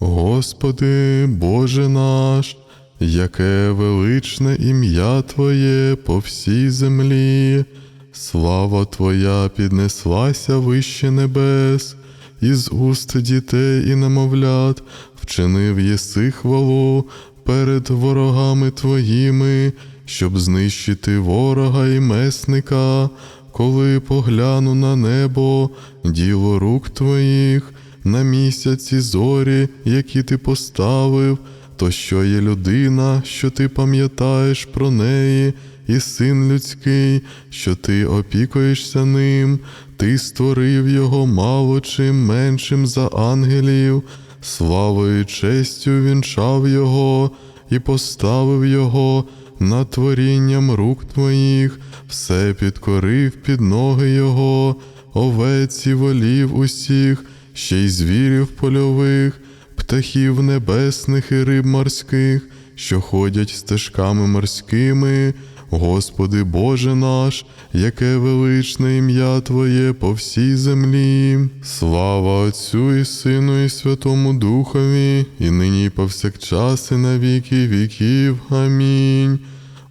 Господи, Боже наш, яке величне ім'я Твоє по всій землі, слава Твоя піднеслася вище небес, із уст дітей і немовлят вчинив єси хвалу перед ворогами Твоїми, щоб знищити ворога і месника, коли погляну на небо, діло рук Твоїх, на місяці зорі, які ти поставив, то що є людина, що ти пам'ятаєш про неї, і син людський, що ти опікуєшся ним, ти створив його мало чим меншим за ангелів, славою і честю вінчав його і поставив його над творінням рук твоїх, все підкорив під ноги його, овець і волів усіх, ще й звірів польових, птахів небесних і риб морських, що ходять стежками морськими. Господи Боже наш, яке величне ім'я Твоє по всій землі. Слава Отцю і Сину, і Святому Духові, і нині і повсякчас, і на віки віків. Амінь.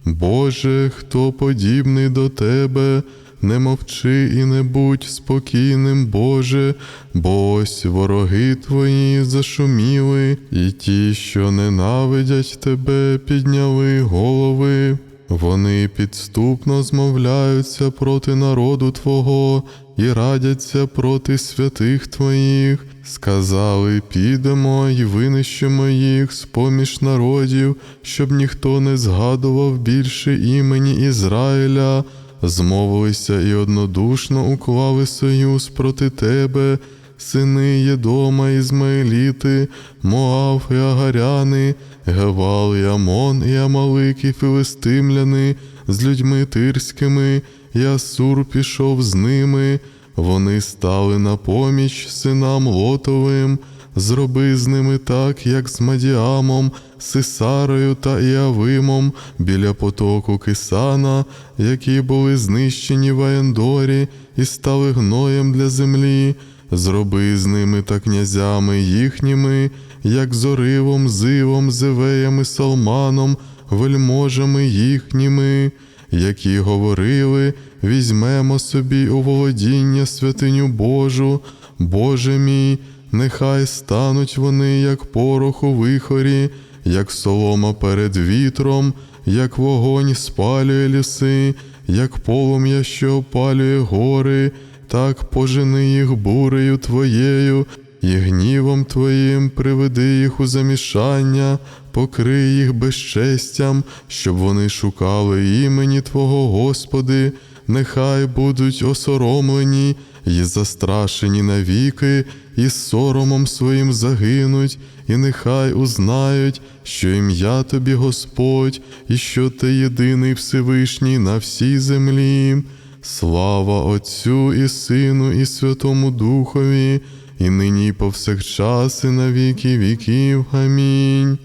Боже, хто подібний до Тебе, не мовчи і не будь спокійним, Боже, бо ось вороги Твої зашуміли, і ті, що ненавидять Тебе, підняли голови. Вони підступно змовляються проти народу Твого і радяться проти святих Твоїх. Сказали, підемо і винищимо їх з поміж народів, щоб ніхто не згадував більше імені Ізраїля. Змовилися і однодушно уклали союз проти тебе, сини Єдома, Ізмаїліти, Моав і Агаряни, Гевал і Амон і Амалик і Филистимляни з людьми тирськими, і Асур пішов з ними. Вони стали на поміч синам Лотовим, зроби з ними так, як з Мадіамом, Сисарою та Іавимом. Біля потоку Кисана, які були знищені в Аендорі і стали гноєм для землі. Зроби з ними та князями їхніми, як зоривом, зивом, зевеями, салманом, вельможами їхніми, які говорили, візьмемо собі у володіння святиню Божу, Боже мій, нехай стануть вони, як порох у вихорі, як солома перед вітром, як вогонь спалює ліси, як полум'я, що опалює гори, так пожени їх бурею твоєю, і гнівом твоїм приведи їх у замішання, покрий їх безчестям, щоб вони шукали імені Твого, Господи, нехай будуть осоромлені і застрашені навіки, і соромом своїм загинуть, і нехай узнають, що ім'я Тобі Господь, і що Ти єдиний Всевишній на всій землі. Слава Отцю і Сину, і Святому Духові, і нині і повсякчас, і на віки віків. Амінь.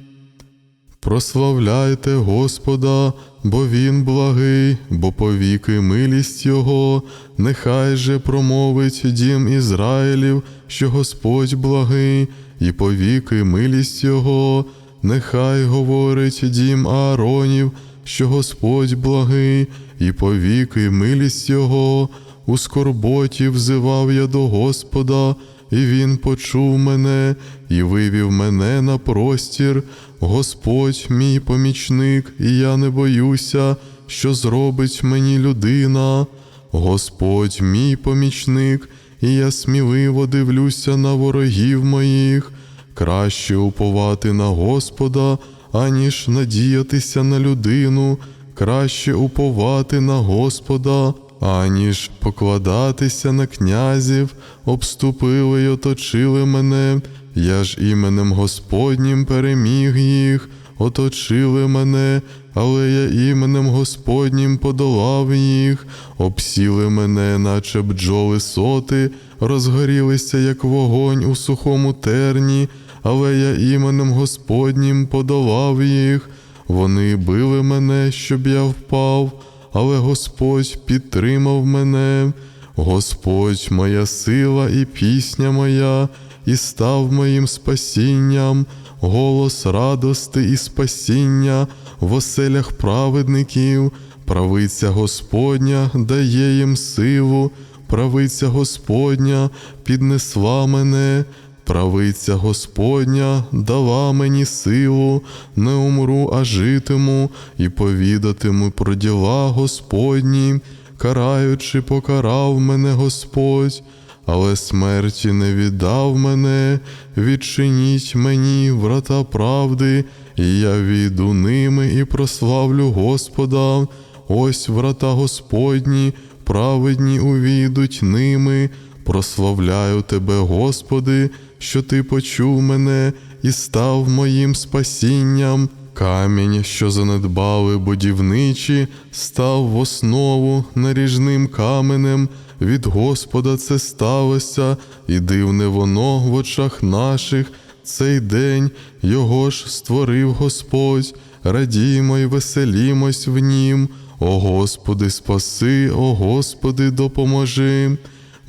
Прославляйте Господа, бо Він благий, бо повіки милість Його, нехай же промовить дім Ізраїлів, що Господь благий, і повіки милість Його, нехай говорить дім Ааронів, що Господь благий, і повіки милість Його, у скорботі взивав я до Господа, і Він почув мене і вивів мене на простір. Господь мій помічник, і я не боюся, що зробить мені людина. Господь мій помічник, і я сміливо дивлюся на ворогів моїх. Краще уповати на Господа, аніж надіятися на людину, краще уповати на Господа, аніж покладатися на князів, обступили й оточили мене, я ж іменем Господнім переміг їх, оточили мене, але я іменем Господнім подолав їх, обсіли мене, наче бджоли соти, розгорілися, як вогонь у сухому терні, але я іменем Господнім подолав їх. Вони били мене, щоб я впав, але Господь підтримав мене. Господь моя сила і пісня моя, і став моїм спасінням, голос радости і спасіння в оселях праведників, правиця Господня дає їм силу, правиця Господня піднесла мене. Правиця Господня дала мені силу, не умру, а житиму, і повідатиму про діла Господні, караючи, покарав мене Господь, але смерті не віддав мене, відчиніть мені врата правди, і я війду ними і прославлю Господа. Ось врата Господні, праведні увійдуть ними. Прославляю Тебе, Господи, що Ти почув мене і став моїм спасінням. Камінь, що занедбали будівничі, став в основу наріжним каменем. Від Господа це сталося, і дивне воно в очах наших. Цей день його ж створив Господь, радімо й веселімось в нім. О Господи, спаси, о Господи, допоможи.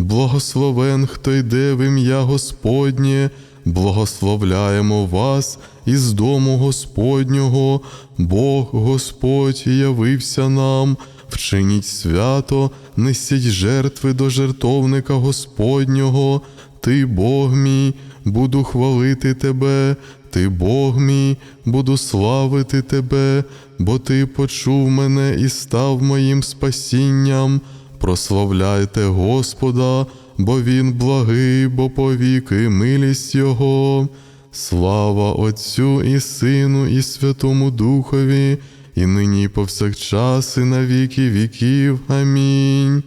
Благословен, хто йде в ім'я Господнє, благословляємо вас із дому Господнього, Бог Господь явився нам, вчиніть свято, несіть жертви до жертовника Господнього, Ти Бог мій, буду хвалити Тебе, Ти Бог мій, буду славити Тебе, бо Ти почув мене і став моїм спасінням. Прославляйте Господа, бо Він благий, бо повіки милість Його. Слава Отцю і Сину, і Святому Духові, і нині і повсякчас, і на віки віків. Амінь.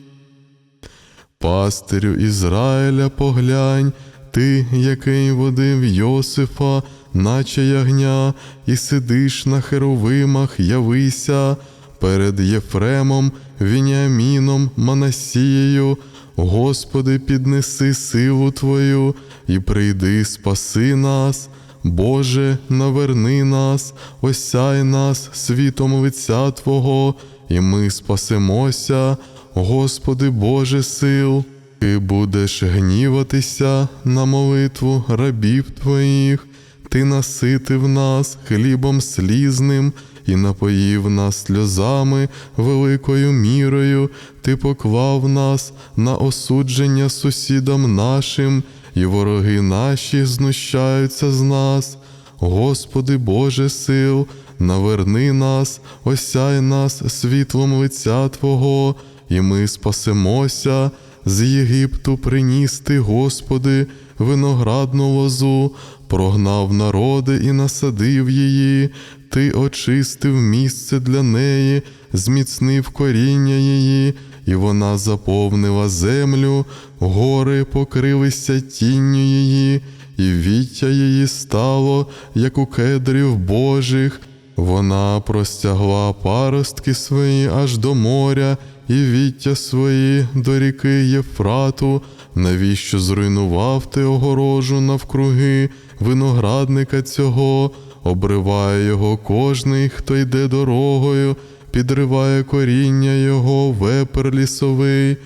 Пастирю Ізраїля, поглянь, ти, який водив Йосифа, наче ягня, і сидиш на херовимах, явися перед Єфремом, Вініаміном, Манасією. Господи, піднеси силу Твою і прийди, спаси нас. Боже, наверни нас, осяй нас світом лиця Твого, і ми спасемося, Господи Боже сил. Ти будеш гніватися на молитву рабів Твоїх, Ти наситив нас хлібом слізним і напоїв нас сльозами великою мірою, Ти поклав нас на осудження сусідам нашим, і вороги наші знущаються з нас. Господи Боже сил, наверни нас, осяй нас світлом лиця Твого, і ми спасемося. З Єгипту приніс ти, Господи, виноградну лозу, прогнав народи і насадив її, ти очистив місце для неї, зміцнив коріння її, і вона заповнила землю, гори покрилися тінню її, і віття її стало, як у кедрів Божих. Вона простягла паростки свої аж до моря, і віття свої до ріки Єфрату, навіщо зруйнував ти огорожу навкруги виноградника цього, обриває його кожний, хто йде дорогою, підриває коріння його, вепер лісовий.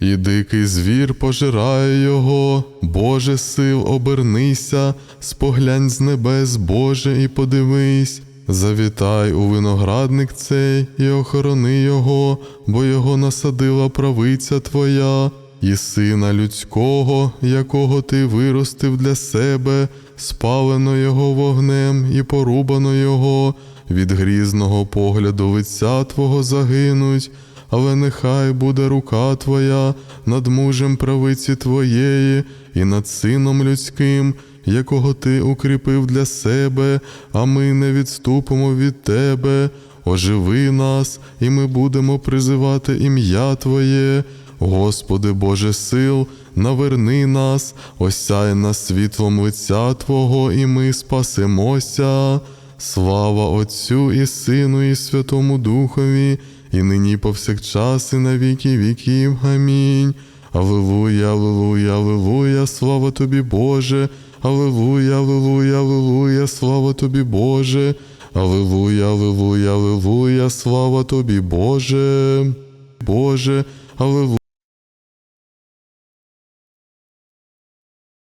І дикий звір пожирає його, Боже сил, обернися, споглянь з небес, Боже, і подивись. Завітай у виноградник цей і охорони його, бо його насадила правиця твоя, і сина людського, якого ти виростив для себе, спалено його вогнем і порубано його, від грізного погляду лиця Твого загинуть, але нехай буде рука Твоя над мужем правиці Твоєї і над сином людським, якого ти укріпив для себе, а ми не відступимо від Тебе. Оживи нас, і ми будемо призивати ім'я Твоє. Господи Боже сил, наверни нас, осяй нас світлом лиця Твого, і ми спасемося. Слава Отцю і Сину, і Святому Духові, і нині повсякчас, і на віки віків. Амінь. Аллилуйя, аллилуйя, аллилуйя, слава тобі, Боже. Аллилуйя, аллилуйя, аллилуйя, слава тобі, Боже. Аллилуйя, аллилуйя, аллилуйя, слава тобі, Боже. Боже, аллилуйя.